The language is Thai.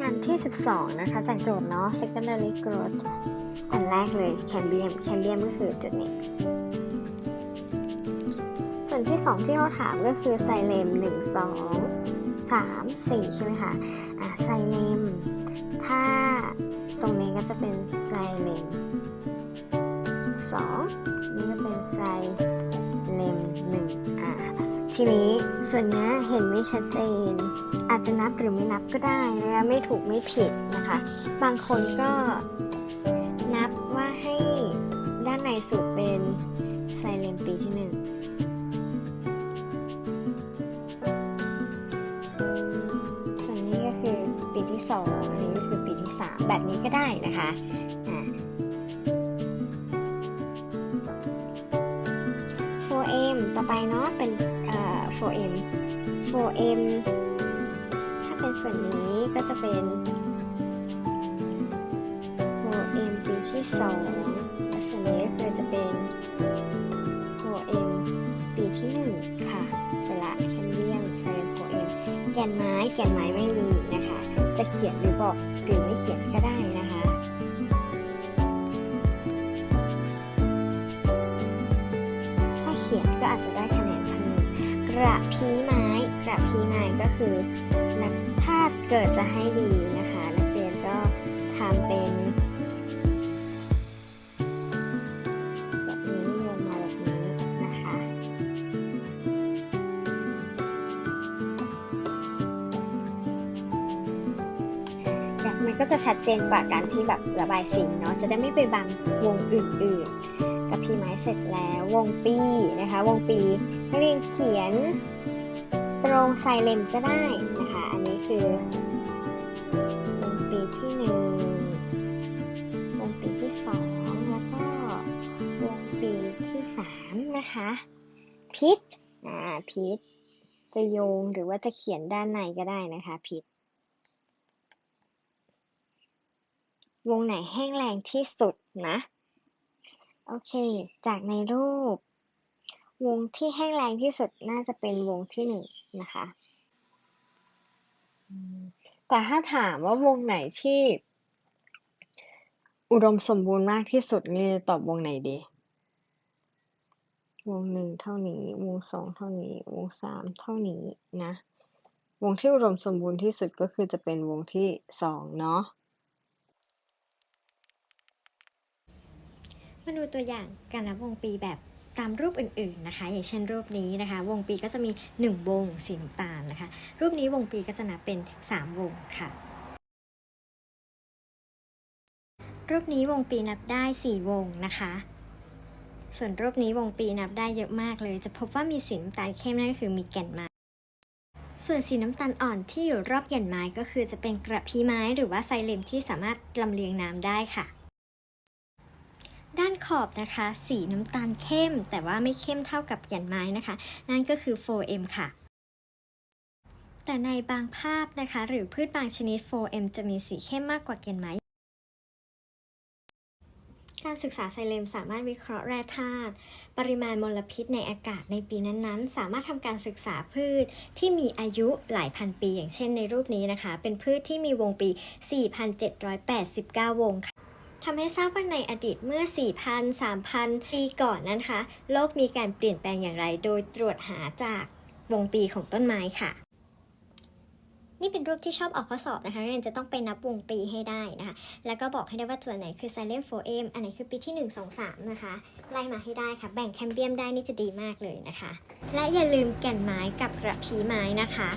งานที่ 12 นะคะ จากโจทย์เนาะ secondary growth อันแรกเลย cambium cambium ก็คือจุดนี้ ส่วนที่ 2 ที่เขาถามก็คือไซเลม1 2 3 4 ใช่ไหมคะ อะไซเลมถ้าตรงนี้ก็จะเป็นไซเลม2 นี่ก็เป็นไซเลม1อะทีนี้ ส่วนนี้เห็นไม่ชัดเจน อาจจะนับหรือไม่นับก็ได้นะคะไม่ถูกไม่ผิดนะคะ บางคนก็นับว่าให้ด้านในสุดเป็นไซเลนปีที่หนึ่งส่วนนี้ก็คือปีที่สองอันนี้ก็คือปีที่สามแบบนี้ก็ได้นะคะอะ 4M ต่อไปเนาะเป็น 4M 4M ถ้าเป็นส่วนนี้ก็จะเป็น 4M ปีที่2และส่วนนี้ก็คือจะเป็น 4M ปีที่ 1 ค่ะเสร็จละแคนเดียมเฟรม 4M แกนไม้แกนไม้ไม่มีนะคะ จะเขียนหรือบอกหรือไม่เขียนก็ได้นะคะถ้าเขียนก็อาจจะได้ ระพี้ไม้กระพี้ไม้ก็คือนักถ้าเกิดจะให้ดีนะคะ นักเรียนก็ทำเป็นแบบนี้โยนมาแบบนี้นะคะ แบบมันก็จะชัดเจนกว่าการที่แบบระบายสีเนาะจะได้ไม่ไปบังวงอื่นๆ ไม้เสร็จแล้ววงปีนะคะ วงปีนักเรียนเขียนตรงไซเลมก็ได้นะคะ อันนี้คือวงปีที่หนึ่งวงปีที่สองแล้วก็วงปีที่สามนะคะพิษอ่าพิษจะโยงหรือว่าจะเขียนด้านในก็ได้นะคะพิษวงไหนแห้งแรงที่สุดนะ โอเค จากในรูป วงที่แห้งแรงที่สุดน่าจะเป็นวงที่หนึ่งนะคะ แต่ถ้าถามว่าวงไหนที่ อุดมสมบูรณ์มากที่สุดนี่ตอบวงไหนดี วงหนึ่งเท่านี้ วงสองเท่านี้ วงสามเท่านี้นะ วงที่อุดมสมบูรณ์ที่สุดก็คือจะเป็นวงที่สองเนาะ มาดูตัวอย่างการนับวงปีแบบตามรูปอื่นๆนะคะ อย่างเช่นรูปนี้นะคะ วงปีก็จะมี 1 วงสีน้ำตาลนะคะ รูปนี้วงปีก็จะนับเป็น 3 วงค่ะ รูปนี้วงปีนับได้ 4 วงนะคะ ส่วนรูปนี้วงปีนับได้เยอะมากเลย จะพบว่ามีสีน้ำตาลเข้มนั่นก็คือมีแก่นไม้ ส่วนสีน้ำตาลอ่อนที่อยู่รอบแก่นไม้ก็คือจะเป็นกระพี้ไม้หรือว่าไซเลมที่สามารถลำเลียงน้ำได้ค่ะ ด้านขอบนะคะ สีน้ำตาลเข้ม แต่ว่าไม่เข้มเท่ากับแก่นไม้นะคะ นั่นก็คือ 4M ค่ะ แต่ในบางภาพนะคะ หรือพืชบางชนิด 4M จะมีสีเข้มมากกว่าแก่นไม้การศึกษาไซเลมสามารถวิเคราะห์แร่ธาตุปริมาณมลพิษในอากาศในปีนั้นๆ สามารถทำการศึกษาพืชที่มีอายุหลายพันปี อย่างเช่นในรูปนี้นะคะ เป็นพืชที่มีวงปี 4,789 วงค่ะ ทำให้ทราบว่าในอดีตเมื่อ 4,000 3,000 ปีก่อนนั้นคะโลกมีการเปลี่ยนแปลงอย่างไร โดยตรวจหาจากวงปีของต้นไม้ค่ะ นี่เป็นรูปที่ชอบออกข้อสอบนะคะนักเรียนจะต้องไปนับวงปีให้ได้นะคะ แล้วก็บอกให้ได้ว่าส่วนไหนคือ silent 4m อันไหนคือปีที่ 1 2 3 นะคะ ไล่มาให้ได้ค่ะ แบ่งแคมเบียมได้นี่จะดีมากเลยนะคะ และอย่าลืมแก่นไม้กับกระพี้ไม้นะคะ